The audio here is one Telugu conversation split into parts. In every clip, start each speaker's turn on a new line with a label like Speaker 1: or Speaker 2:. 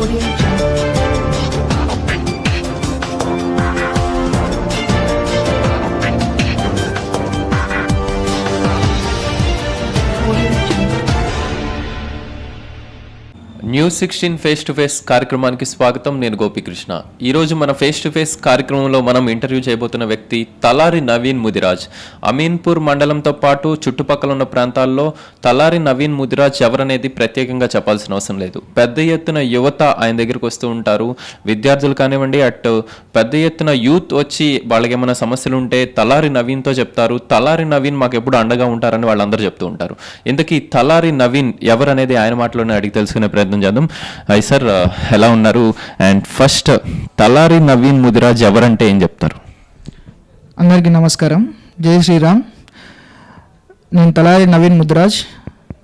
Speaker 1: Audio
Speaker 2: news sixteen face to face కార్యక్రమానికి స్వాగతం. నేను గోపికృష్ణ. ఈరోజు మన ఫేస్ టు ఫేస్ కార్యక్రమంలో మనం ఇంటర్వ్యూ చేయబోతున్న వ్యక్తి తలారి నవీన్ ముదిరాజ్. అమీన్పూర్ మండలంతో పాటు చుట్టుపక్కల ఉన్న ప్రాంతాల్లో తలారి నవీన్ ముదిరాజ్ ఎవరనేది ప్రత్యేకంగా చెప్పాల్సిన అవసరం లేదు. పెద్ద ఎత్తున యువత ఆయన దగ్గరికి వస్తూ ఉంటారు. విద్యార్థులు కానివ్వండి అట్ పెద్ద ఎత్తున యూత్ వచ్చి వాళ్ళకి ఏమైనా సమస్యలు ఉంటే తలారి నవీన్తో చెప్తారు. తలారి నవీన్ మాకు ఎప్పుడు అండగా ఉంటారని వాళ్ళందరూ చెప్తూ ఉంటారు. ఇంతకీ తలారి నవీన్ ఎవరనేది ఆయన మాటలోనే అడిగి తెలుసుకునే ప్రయత్నం చేద్దాం అయ్యి సార్ ఎలా ఉన్నారు? అండ్ ఫస్ట్ తలారి నవీన్ ముదిరాజ్ ఎవరంటే ఏం చెప్తారు?
Speaker 3: అందరికీ నమస్కారం. జై శ్రీరామ్. నేను తలారి నవీన్ ముద్రాజ్.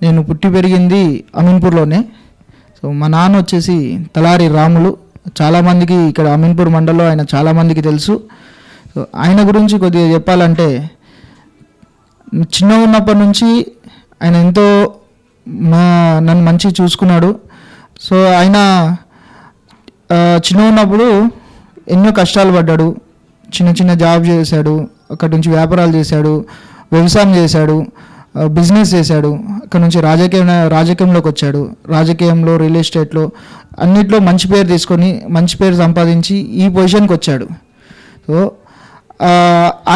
Speaker 3: నేను పుట్టి పెరిగింది అమీన్పూర్లోనే. సో మా నాన్న వచ్చేసి తలారి రాములు. చాలామందికి ఇక్కడ అమీన్పూర్ మండలంలో ఆయన చాలామందికి తెలుసు. సో ఆయన గురించి కొద్దిగా చెప్పాలంటే చిన్న ఉన్నప్పటి నుంచి ఆయన ఎంతో మా నన్ను మంచి చూసుకున్నాడు. సో ఆయన చిన్న ఉన్నప్పుడు ఎన్నో కష్టాలు పడ్డాడు. చిన్న చిన్న జాబ్ చేశాడు అక్కడి నుంచి వ్యాపారాలు చేశాడు వ్యవసాయం చేశాడు బిజినెస్ చేశాడు అక్కడ నుంచి రాజకీయ రాజకీయంలోకి వచ్చాడు. రాజకీయంలో రియల్ ఎస్టేట్లో అన్నిట్లో మంచి పేరు తీసుకొని మంచి పేరు సంపాదించి ఈ పొజిషన్కి వచ్చాడు. సో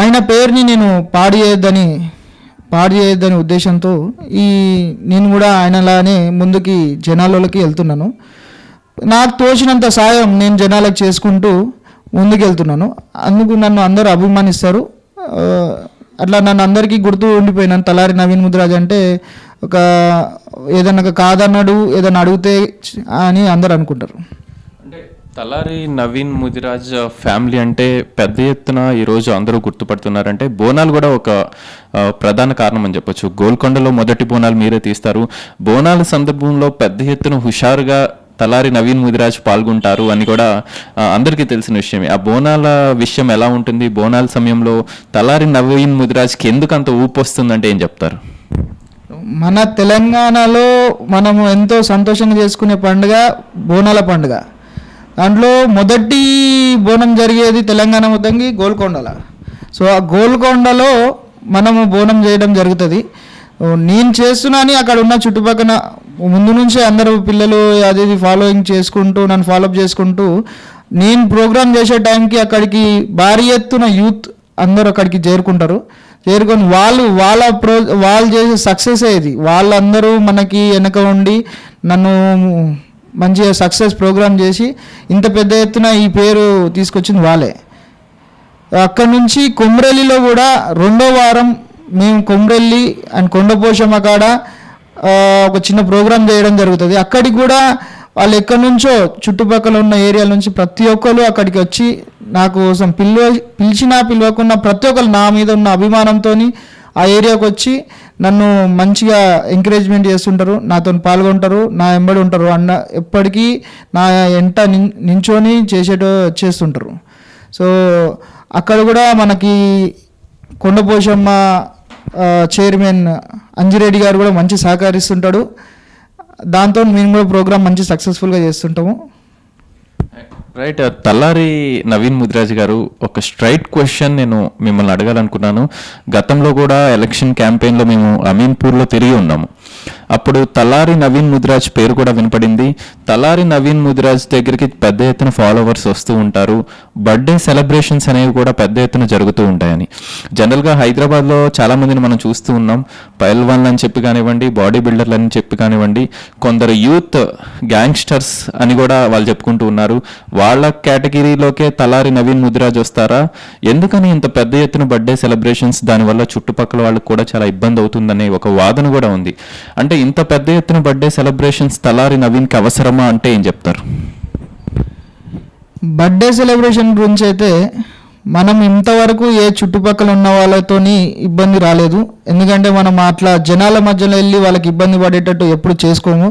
Speaker 3: ఆయన పేరుని నేను పాడు చేయొద్దని పాడు చేయొద్దని ఉద్దేశంతో ఈ నేను కూడా ఆయనలానే ముందుకి జనాలలోకి వెళ్తున్నాను. నాకు తోచినంత సాయం నేను జనాలకు చేసుకుంటూ ముందుకు వెళ్తున్నాను అందుకు నన్ను అందరూ అభిమానిస్తారు. అట్లా నన్ను అందరికీ గుర్తు ఉండిపోయినాను. తలారి నవీన్ ముద్రాజ్ అంటే ఒక ఏదన్నా కాదన్నాడు ఏదన్నా అడిగితే అని అందరు అనుకుంటారు.
Speaker 2: తలారి నవీన్ ముదిరాజ్ ఫ్యామిలీ అంటే పెద్ద ఎత్తున ఈరోజు అందరూ గుర్తుపడుతున్నారంటే బోనాలు కూడా ఒక ప్రధాన కారణం అని చెప్పొచ్చు. గోల్కొండలో మొదటి బోనాలు మీరే తీస్తారు. బోనాల సందర్భంలో పెద్ద ఎత్తున హుషారుగా తలారి నవీన్ ముదిరాజ్ పాల్గొంటారు అని కూడా అందరికీ తెలిసిన విషయమే. ఆ బోనాల విషయం ఎలా ఉంటుంది? బోనాల సమయంలో తలారి నవీన్ ముదిరాజ్కి ఎందుకు అంత ఊపు వస్తుందంటే ఏం చెప్తారు?
Speaker 3: మన తెలంగాణలో మనము ఎంతో సంతోషంగా చేసుకునే పండుగ బోనాల పండుగ. దాంట్లో మొదటి బోనం జరిగేది తెలంగాణ మొత్తంకి గోల్కొండల. సో ఆ గోల్కొండలో మనము బోనం చేయడం జరుగుతుంది. నేను చేస్తున్నాని అక్కడ ఉన్న చుట్టుపక్కల ముందు నుంచే అందరూ పిల్లలు అది ఇది ఫాలోయింగ్ చేసుకుంటూ నన్ను ఫాలోఅప్ చేసుకుంటూ నేను ప్రోగ్రామ్ చేసే టైంకి అక్కడికి భారీ ఎత్తున యూత్ అందరూ అక్కడికి చేరుకుంటారు. చేరుకొని వాళ్ళు వాళ్ళ ప్రో వాళ్ళు చేసే సక్సెస్ ఇది. వాళ్ళందరూ మనకి వెనక ఉండి నన్ను మంచిగా సక్సెస్ ప్రోగ్రామ్ చేసి ఇంత పెద్ద ఎత్తున ఈ పేరు తీసుకొచ్చింది వాళ్ళే. అక్కడ నుంచి కొమ్రెల్లిలో కూడా రెండో వారం మేము కొమ్రెల్లి అండ్ కొండపోషమ్మ కాడ ఒక చిన్న ప్రోగ్రామ్ చేయడం జరుగుతుంది. అక్కడికి కూడా వాళ్ళు ఎక్కడి నుంచో చుట్టుపక్కల ఉన్న ఏరియా నుంచి ప్రతి ఒక్కరు అక్కడికి వచ్చి నా కోసం పిలిచినా పిలవకుండా ప్రతి ఒక్కరు నా మీద ఉన్న అభిమానంతో ఆ ఏరియాకి వచ్చి నన్ను మంచిగా ఎంకరేజ్మెంట్ చేస్తుంటారు నాతో పాల్గొంటారు నా ఎంబడి ఉంటారు. అన్న ఎప్పటికీ నా ఎంట నిం- నించొని చేసేట చేస్తుంటారు. సో అక్కడ కూడా మనకి కొండపోషమ్మ చైర్మన్ అంజిరెడ్డి గారు కూడా మంచి సహకరిస్తుంటాడు. దాంతో మేము కూడా ప్రోగ్రామ్ మంచి సక్సెస్ఫుల్గా చేస్తుంటాము.
Speaker 2: రైట్ తల్లారి నవీన్ ముదిరాజ్ గారు ఒక స్ట్రైట్ క్వశ్చన్ నేను మిమ్మల్ని అడగాలనుకున్నాను. గతంలో కూడా ఎలక్షన్ క్యాంపెయిన్లో మేము అమీన్పూర్లో తిరిగి ఉన్నాము. అప్పుడు తలారి నవీన్ ముదిరాజ్ పేరు కూడా వినపడింది. తలారి నవీన్ ముదిరాజ్ దగ్గరికి పెద్ద ఎత్తున ఫాలోవర్స్ వస్తూ ఉంటారు. బర్త్డే సెలబ్రేషన్స్ అనేవి కూడా పెద్ద ఎత్తున జరుగుతూ ఉంటాయని. జనరల్గా హైదరాబాద్లో చాలా మందిని మనం చూస్తూ ఉన్నాం. పైల్వాన్లు అని చెప్పి కానివ్వండి బాడీ బిల్డర్లు అని చెప్పి కానివ్వండి కొందరు యూత్ గ్యాంగ్స్టర్స్ అని కూడా వాళ్ళు చెప్పుకుంటూ ఉన్నారు. వాళ్ళ కేటగిరీలోకే తలారి నవీన్ ముదిరాజ్ వస్తారా? ఎందుకని ఇంత పెద్ద ఎత్తున బర్త్డే సెలబ్రేషన్స్ దానివల్ల చుట్టుపక్కల వాళ్ళకి కూడా చాలా ఇబ్బంది అవుతుందనే ఒక వాదన కూడా ఉంది. అంటే ఇంత పెద్ద ఎత్తున బర్త్డే సెలబ్రేషన్స్ తలారి నవీన్కి అవసరమా అంటే ఏం చెప్తారు?
Speaker 3: బర్త్డే సెలబ్రేషన్ గురించి అయితే మనం ఇంతవరకు ఏ చుట్టుపక్కల ఉన్న వాళ్ళతోని ఇబ్బంది రాలేదు. ఎందుకంటే మనం అట్లా జనాల మధ్యలో వెళ్ళి వాళ్ళకి ఇబ్బంది పడేటట్టు ఎప్పుడు చేసుకోము.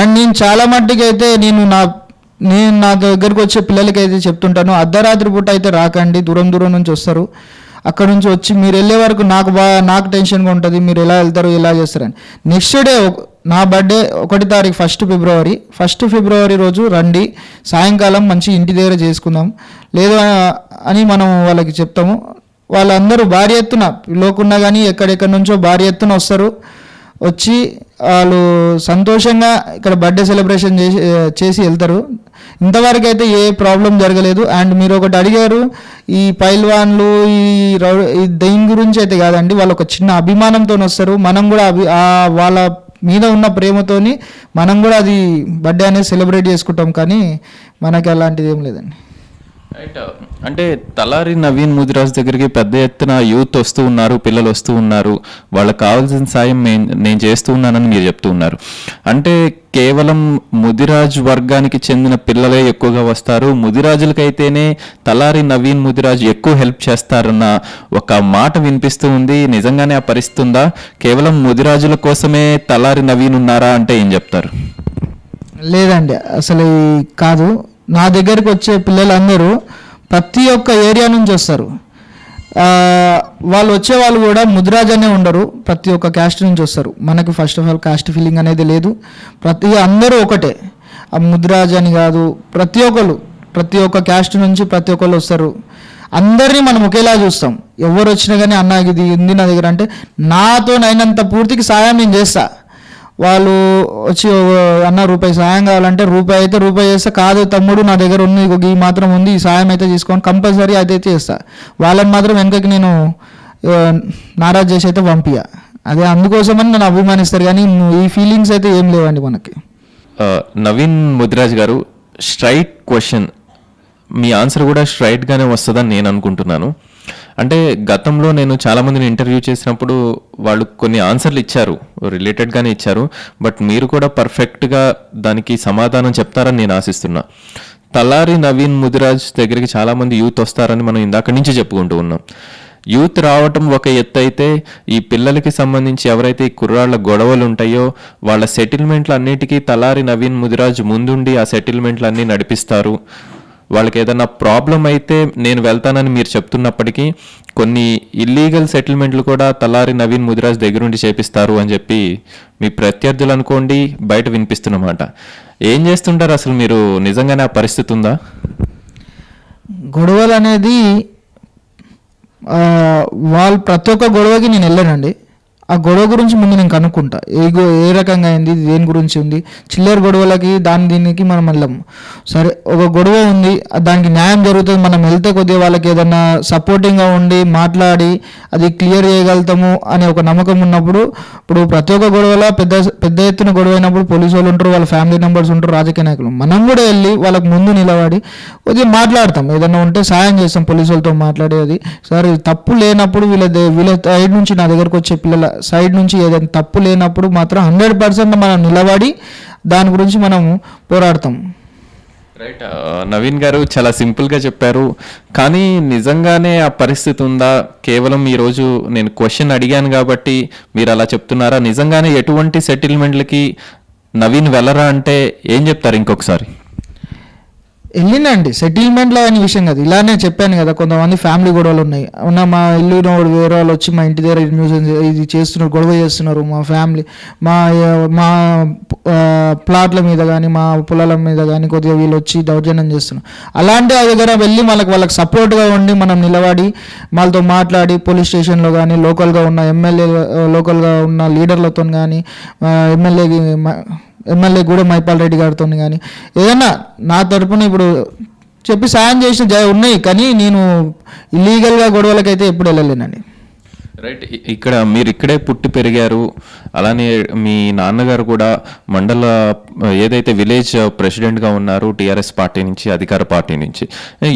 Speaker 3: అండ్ నేను చాలా మట్టుకు అయితే నేను నా నేను నా దగ్గరకు వచ్చే పిల్లలకి అయితే చెప్తుంటాను అర్ధరాత్రి పూట అయితే రాకండి దూరం దూరం నుంచి వస్తారు. అక్కడ నుంచి వచ్చి మీరు వెళ్ళే వరకు నాకు బాగా నాకు టెన్షన్గా ఉంటుంది మీరు ఎలా వెళ్తారు ఎలా చేస్తారని. నెక్స్ట్ డే నా బర్త్డే ఒకటి తారీఖు ఫస్ట్ ఫిబ్రవరి ఫస్ట్ ఫిబ్రవరి రోజు రండి సాయంకాలం మంచి ఇంటి దగ్గర చేసుకుందాం. లేదు అని మనం వాళ్ళకి చెప్తాము. వాళ్ళందరూ భారీ ఎత్తున లోకున్నా కానీ ఎక్కడెక్కడి నుంచో భారీ ఎత్తున వస్తారు. వచ్చి వాళ్ళు సంతోషంగా ఇక్కడ బర్త్డే సెలబ్రేషన్ చేసి చేసి వెళ్తారు. ఇంతవరకు అయితే ఏ ప్రాబ్లం జరగలేదు. అండ్ మీరు ఒకటి అడిగారు ఈ పైల్వాన్లు ఈ రౌ ఈ దెయ్యం గురించి అయితే కాదండి. వాళ్ళు ఒక చిన్న అభిమానంతో వస్తారు. మనం కూడా అభి ఆ వాళ్ళ మీద ఉన్న ప్రేమతోని మనం కూడా అది బర్త్డే అనేది సెలబ్రేట్ చేసుకుంటాం. కానీ మనకి అలాంటిది ఏం లేదండి.
Speaker 2: రైట్ అంటే తలారి నవీన్ ముదిరాజ్ దగ్గరికి పెద్ద ఎత్తున యూత్ వస్తూ ఉన్నారు పిల్లలు వస్తూ ఉన్నారు. వాళ్ళకి కావాల్సిన సాయం నేను చేస్తూ ఉన్నానని మీరు చెప్తూ ఉన్నారు. అంటే కేవలం ముదిరాజ్ వర్గానికి చెందిన పిల్లలే ఎక్కువగా వస్తారు. ముదిరాజులకైతేనే తలారి నవీన్ ముదిరాజ్ ఎక్కువ హెల్ప్ చేస్తారన్న ఒక మాట వినిపిస్తూ ఉంది. నిజంగానే ఆ పరిస్థితి ఉందా? కేవలం ముదిరాజుల కోసమే తలారి నవీన్ ఉన్నారా అంటే ఏం చెప్తారు?
Speaker 3: లేదండి. అసలు కాదు. నా దగ్గరికి వచ్చే పిల్లలందరూ ప్రతి ఒక్క ఏరియా నుంచి వస్తారు. వాళ్ళు వచ్చే వాళ్ళు కూడా ముద్రాజ్ అనే ఉండరు. ప్రతి ఒక్క క్యాస్ట్ నుంచి వస్తారు. మనకి first of all caste feeling అనేది లేదు. ప్రతి అందరూ ఒకటే. ఆ ముద్రాజ్ అని కాదు ప్రతి ఒక్కరు ప్రతి ఒక్క క్యాస్ట్ నుంచి ప్రతి ఒక్కరు వస్తారు. అందరినీ మనం ఒకేలా చూస్తాం. ఎవరు వచ్చినా కానీ అన్న ఇది ఉంది నా దగ్గర అంటే నాతో నైనంత పూర్తికి సాయం నేను చేస్తాను వాళ్ళు వచ్చి అన్న రూపాయి సాయం కావాలంటే రూపాయి అయితే రూపాయి చేస్తే కాదు తమ్ముడు నా దగ్గర ఉంది ఈ మాత్రం ఉంది ఈ సాయం అయితే తీసుకొని కంపల్సరీ అదైతే చేస్తా. వాళ్ళని మాత్రం వెనకకి నేను నారాజ్ చేసి అయితే పంపియా అదే అందుకోసమని నన్ను అభిమానిస్తారు కానీ ఈ ఫీలింగ్స్ అయితే ఏం లేవండి మనకి.
Speaker 2: నవీన్ ముదిరాజ్ గారు స్ట్రైట్ క్వశ్చన్ మీ ఆన్సర్ కూడా స్ట్రైట్గానే వస్తుందని నేను అనుకుంటున్నాను. అంటే గతంలో నేను చాలామందిని ఇంటర్వ్యూ చేసినప్పుడు వాళ్ళు కొన్ని ఆన్సర్లు ఇచ్చారు రిలేటెడ్గానే ఇచ్చారు బట్ మీరు కూడా పర్ఫెక్ట్గా దానికి సమాధానం చెప్తారని నేను ఆశిస్తున్నా. తలారి నవీన్ ముదిరాజ్ దగ్గరికి చాలామంది యూత్ వస్తారని మనం ఇందాక నుంచి చెప్పుకుంటూ ఉన్నాం. యూత్ రావటం ఒక ఎత్తు అయితే ఈ పిల్లలకి సంబంధించి ఎవరైతే ఈ కుర్రాళ్ళ గొడవలు ఉంటాయో వాళ్ళ సెటిల్మెంట్లు అన్నిటికీ తలారి నవీన్ ముదిరాజ్ ముందుండి ఆ సెటిల్మెంట్లు అన్నీ నడిపిస్తారు. వాళ్ళకి ఏదైనా ప్రాబ్లం అయితే నేను వెళ్తానని మీరు చెప్తున్నప్పటికీ కొన్ని ఇల్లీగల్ సెటిల్మెంట్లు కూడా తలారి నవీన్ ముదిరాజ్ దగ్గరుండి చేపిస్తారు అని చెప్పి మీ ప్రత్యర్థులు అనుకోండి బయట వినిపిస్తున్నమాట. ఏం చేస్తుంటారు అసలు మీరు? నిజంగానే ఆ పరిస్థితి ఉందా?
Speaker 3: గొడవలు అనేది వాళ్ళ వాళ్ళు ప్రతి ఒక్క గొడవకి నేను వెళ్ళానండి. ఆ గొడవ గురించి ముందు నేను కనుక్కుంటా. ఏ గో ఏ రకంగా అయింది దేని గురించి ఉంది? చిల్లర గొడవలకి దాని దీనికి మనం వెళ్ళము. సరే ఒక గొడవ ఉంది దానికి న్యాయం జరుగుతుంది మనం వెళ్తే కొద్దిగా వాళ్ళకి ఏదన్నా సపోర్టింగ్గా ఉండి మాట్లాడి అది క్లియర్ చేయగలుగుతాము అనే ఒక నమ్మకం ఉన్నప్పుడు ఇప్పుడు ప్రతి ఒక్క గొడవలో పెద్ద పెద్ద ఎత్తున గొడవ అయినప్పుడు పోలీసు వాళ్ళు ఉంటారు వాళ్ళ ఫ్యామిలీ మెంబర్స్ ఉంటారు రాజకీయ నాయకులు. మనం కూడా వెళ్ళి వాళ్ళకి ముందు నిలబడి కొద్దిగా మాట్లాడతాం. ఏదన్నా ఉంటే సాయం చేస్తాం పోలీసు వాళ్ళతో మాట్లాడేది. సరే తప్పు లేనప్పుడు వీళ్ళ దే- వీళ్ళ సైడ్ నుంచి నా దగ్గరకు వచ్చే పిల్లల సైడ్ నుంచి ఏదైనా తప్పు లేనప్పుడు మాత్రం హండ్రెడ్ పర్సెంట్ మనం నిలబడి దాని గురించి మనం పోరాడతాం.
Speaker 2: రైట్ uh, నవీన్ గారు చాలా సింపుల్గా చెప్పారు. కానీ నిజంగానే ఆ పరిస్థితి ఉందా? కేవలం ఈ రోజు నేను క్వశ్చన్ అడిగాను కాబట్టి మీరు అలా చెప్తున్నారా? నిజంగానే ఎటువంటి సెటిల్మెంట్లకి నవీన్ వెళ్ళరా అంటే ఏం చెప్తారు ఇంకొకసారి?
Speaker 3: వెళ్ళినండి సెటిల్మెంట్లో అని విషయం కదా. ఇలానే చెప్పాను కదా కొంతమంది ఫ్యామిలీ గొడవలు ఉన్నాయి. ఉన్న మా ఇల్లు ఉన్నవాడు వేరే వాళ్ళు వచ్చి మా ఇంటి దగ్గర న్యూసెన్స్ ఇది చేస్తున్నారు గొడవ చేస్తున్నారు. మా ఫ్యామిలీ మా మా ప్లాట్ల మీద కానీ మా పొలాల మీద కానీ కొద్దిగా వీళ్ళు వచ్చి దౌర్జన్యం చేస్తున్నారు. అలాంటి ఆ దగ్గర వెళ్ళి వాళ్ళకి వాళ్ళకి సపోర్ట్గా ఉండి మనం నిలబడి వాళ్ళతో మాట్లాడి పోలీస్ స్టేషన్లో కానీ లోకల్గా ఉన్న ఎమ్మెల్యే లోకల్గా ఉన్న లీడర్లతో కానీ ఎమ్మెల్యే ఎమ్మెల్యే కూడా మైపాల్ రెడ్డి గారితో కానీ ఏదైనా నా తరపున ఇప్పుడు చెప్పి సాయం చేసిన జ ఉన్నాయి కానీ నేను ఇల్లీగల్గా గొడవలకైతే ఎప్పుడు వెళ్ళలేనండి.
Speaker 2: రైట్ ఇక్కడ మీరు ఇక్కడే పుట్టి పెరిగారు. అలానే మీ నాన్నగారు కూడా మండల ఏదైతే విలేజ్ ప్రెసిడెంట్గా ఉన్నారు టీఆర్ఎస్ పార్టీ నుంచి అధికార పార్టీ నుంచి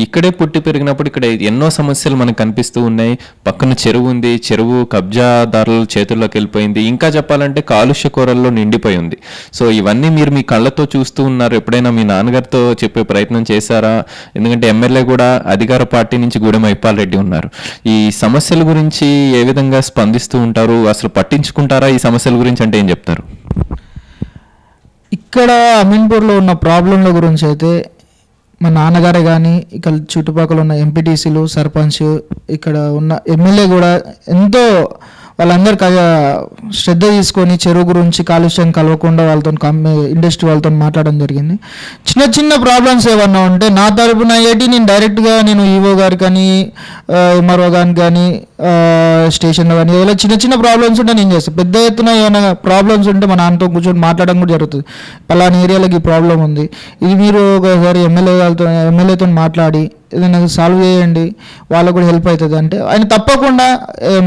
Speaker 2: ఇక్కడే పుట్టి పెరిగినప్పుడు ఇక్కడ ఎన్నో సమస్యలు మనకు కనిపిస్తూ ఉన్నాయి. పక్కన చెరువు ఉంది చెరువు కబ్జాదారుల చేతుల్లోకి వెళ్ళిపోయింది. ఇంకా చెప్పాలంటే కాలుష్య కూరల్లో నిండిపోయి ఉంది. సో ఇవన్నీ మీరు మీ కళ్ళతో చూస్తూ ఉన్నారు. ఎప్పుడైనా మీ నాన్నగారితో చెప్పే ప్రయత్నం చేశారా? ఎందుకంటే ఎమ్మెల్యే కూడా అధికార పార్టీ నుంచి గూడెం మైపాల్ రెడ్డి ఉన్నారు. ఈ సమస్యల గురించి ఏ విధంగా స్పందిస్తూ ఉంటారు? అసలు పట్టించుకుంటారా ఈ సమస్యల గురించి అంటే ఏం చెప్తారు?
Speaker 3: ఇక్కడ అమీన్పూర్లో ఉన్న ప్రాబ్లంల గురించి అయితే మా నాన్నగారే కానీ ఇక్కడ చుట్టుపక్కల ఉన్న ఎంపీటీసీలు సర్పంచ్ ఇక్కడ ఉన్న ఎమ్మెల్యే కూడా ఎంతో వాళ్ళందరూ శ్రద్ధ తీసుకొని చెరువు గురించి కాలుష్యం కలవకుండా వాళ్ళతో ఇండస్ట్రీ వాళ్ళతో మాట్లాడడం జరిగింది. చిన్న చిన్న ప్రాబ్లమ్స్ ఏమన్నా ఉంటే నా తరపున ఏంటి నేను డైరెక్ట్గా నేను ఈవో గారు కానీ ఎంఆర్ఓ గారికి కానీ స్టేషన్లో కానీ ఏదైనా చిన్న చిన్న ప్రాబ్లమ్స్ ఉంటే నేను చేస్తాను పెద్ద ఎత్తున ఏమైనా ప్రాబ్లమ్స్ ఉంటే మా నాన్నతో కూర్చొని మాట్లాడడం కూడా జరుగుతుంది. పలానా ఏరియాలోకి ఈ ప్రాబ్లం ఉంది. ఇది మీరు ఒకసారి ఎమ్మెల్యే వాళ్ళతో ఎమ్మెల్యేతో మాట్లాడి ఏదైనా సాల్వ్ చేయండి వాళ్ళకు కూడా హెల్ప్ అవుతుంది. అంటే ఆయన తప్పకుండా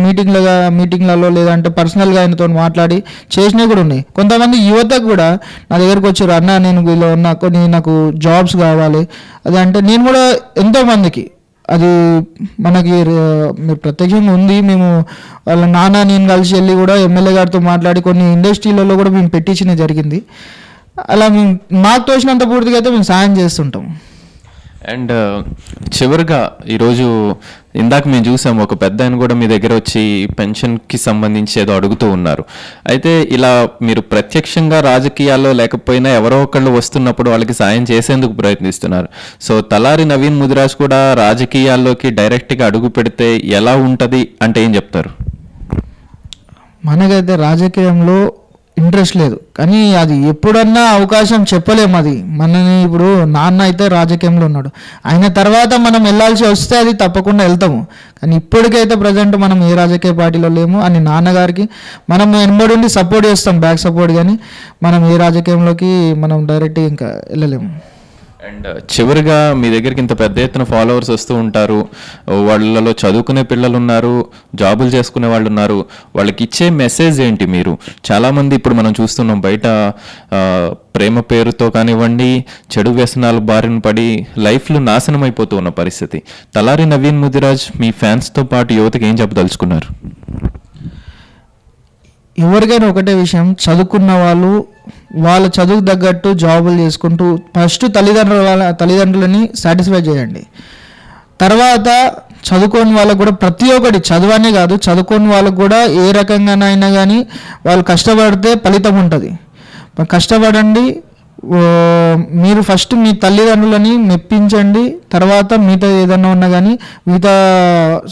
Speaker 3: మీటింగ్లగా మీటింగ్లలో లేదంటే పర్సనల్గా ఆయనతో మాట్లాడి చేసినవి కూడా ఉన్నాయి. కొంతమంది యువతకు కూడా నా దగ్గరకు వచ్చారు అన్న నేను వీళ్ళు ఉన్న కొన్ని నాకు జాబ్స్ కావాలి. అది అంటే నేను కూడా ఎంతోమందికి అది మనకి మీరు ప్రత్యక్షంగా ఉంది. మేము వాళ్ళ నాన్న నేను కలిసి వెళ్ళి కూడా ఎమ్మెల్యే గారితో మాట్లాడి కొన్ని ఇండస్ట్రీలలో కూడా మేము పెట్టించిన జరిగింది. అలా మేము మాకు తోచినంత పూర్తిగా అయితే మేము సాయం చేస్తుంటాం.
Speaker 2: అండ్ చివరిగా ఈరోజు ఇందాక మేము చూసాం ఒక పెద్ద ఆయన కూడా మీ దగ్గర వచ్చి పెన్షన్కి సంబంధించి ఏదో అడుగుతూ ఉన్నారు. అయితే ఇలా మీరు ప్రత్యక్షంగా రాజకీయాల్లో లేకపోయినా ఎవరో ఒకళ్ళు వస్తున్నప్పుడు వాళ్ళకి సాయం చేసేందుకు ప్రయత్నిస్తున్నారు. సో తలారి నవీన్ ముదిరాజ్ కూడా రాజకీయాల్లోకి డైరెక్ట్గా అడుగు పెడితే ఎలా ఉంటుంది? అంటే ఏం చెప్తారు?
Speaker 3: మనకైతే రాజకీయంలో ఇంట్రెస్ట్ లేదు. కానీ అది ఎప్పుడన్నా అవకాశం చెప్పలేము అది. మనని ఇప్పుడు నాన్న అయితే రాజకీయంలో ఉన్నాడు. ఆయన తర్వాత మనం వెళ్ళాల్సి వస్తే అది తప్పకుండా వెళ్తాము. కానీ ఇప్పటికైతే ప్రజెంట్ మనం ఏ రాజకీయ పార్టీలో లేము. అని నాన్నగారికి మనం వెనబడి ఉండి సపోర్ట్ చేస్తాం. బ్యాక్ సపోర్ట్ కానీ మనం ఏ రాజకీయంలోకి మనం డైరెక్ట్ ఇంకా వెళ్ళలేము.
Speaker 2: అండ్ చివరిగా మీ దగ్గరికి ఇంత పెద్ద ఎత్తున ఫాలోవర్స్ వస్తూ ఉంటారు. వాళ్ళలో చదువుకునే పిల్లలు ఉన్నారు జాబులు చేసుకునే వాళ్ళు ఉన్నారు. వాళ్ళకి ఇచ్చే మెసేజ్ ఏంటి మీరు? చాలామంది ఇప్పుడు మనం చూస్తున్నాం బయట ప్రేమ పేరుతో కానివ్వండి చెడు వ్యసనాలు బారిన పడి లైఫ్లు నాశనం అయిపోతూ ఉన్న పరిస్థితి. తలారి నవీన్ ముదిరాజ్ మీ ఫ్యాన్స్తో పాటు యువతకి ఏం చెప్పదలుచుకున్నారు?
Speaker 3: ఎవరికైనా ఒకటే విషయం చదువుకున్న వాళ్ళు వాళ్ళ చదువుకు తగ్గట్టు జాబులు చేసుకుంటూ ఫస్ట్ తల్లిదండ్రుల వాళ్ళ తల్లిదండ్రులని సాటిస్ఫై చేయండి. తర్వాత చదువుకోని వాళ్ళకు కూడా ప్రతి ఒక్కటి చదువనే కాదు చదువుకోని వాళ్ళకు కూడా ఏ రకంగానైనా కానీ వాళ్ళు కష్టపడితే ఫలితం ఉంటుంది. కష్టపడండి మీరు ఫస్ట్ మీ తల్లిదండ్రులని మెప్పించండి తర్వాత మిగతా ఏదన్నా ఉన్నా కానీ మిగతా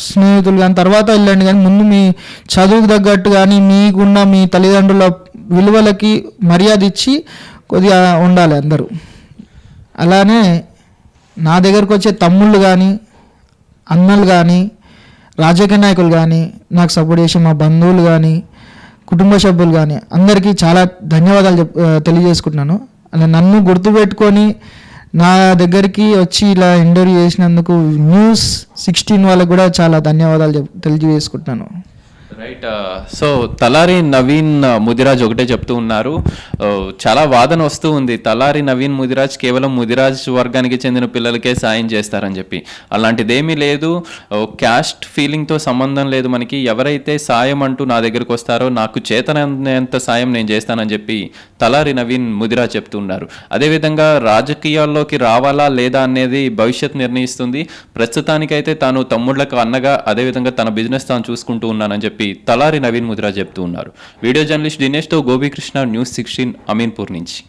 Speaker 3: స్నేహితులు కానీ తర్వాత వెళ్ళండి కానీ ముందు మీ చదువుకు తగ్గట్టు కానీ మీకున్న మీ తల్లిదండ్రుల విలువలకి మర్యాద ఇచ్చి కొద్దిగా ఉండాలి అందరూ. అలానే నా దగ్గరకు వచ్చే తమ్ముళ్ళు కానీ అన్నలు కానీ రాజకీయ నాయకులు కానీ నాకు సపోర్ట్ చేసే మా బంధువులు కానీ కుటుంబ సభ్యులు కానీ అందరికీ చాలా ధన్యవాదాలు చెప్ తెలియజేసుకుంటున్నాను. అలా నన్ను గుర్తుపెట్టుకొని నా దగ్గరికి వచ్చి ఇలా ఇంటర్వ్యూ చేసినందుకు న్యూస్ సిక్స్టీన్ వాళ్ళకు కూడా చాలా ధన్యవాదాలు తెలియజేసుకుంటున్నాను.
Speaker 2: రైట్ సో తలారి నవీన్ ముదిరాజ్ ఒకటే చెప్తూ ఉన్నారు. Uh, చాలా వాదన వస్తూ ఉంది. తలారి నవీన్ ముదిరాజ్ కేవలం ముదిరాజ్ వర్గానికి చెందిన పిల్లలకే సాయం చేస్తారని చెప్పి. అలాంటిదేమీ లేదు. Uh, క్యాస్ట్ ఫీలింగ్తో సంబంధం లేదు మనకి. ఎవరైతే సాయం అంటూ నా దగ్గరకు వస్తారో నాకు చేతనంత సాయం నేను చేస్తానని చెప్పి తలారి నవీన్ ముదిరాజ్ చెప్తున్నారు అదేవిధంగా రాజకీయాల్లోకి రావాలా లేదా అనేది భవిష్యత్ నిర్ణయిస్తుంది. ప్రస్తుతానికైతే తాను తమ్ముళ్ళకు అన్నగా అదేవిధంగా తన బిజినెస్ తాను చూసుకుంటూ ఉన్నానని చెప్పి తలారి నవీన్ ముద్రా చెప్తూ ఉన్నారు. వీడియో జర్నలిస్ట్ దినేష్తో గోపీకృష్ణ న్యూస్ సిక్స్టీన్ అమీన్పూర్ నుంచి.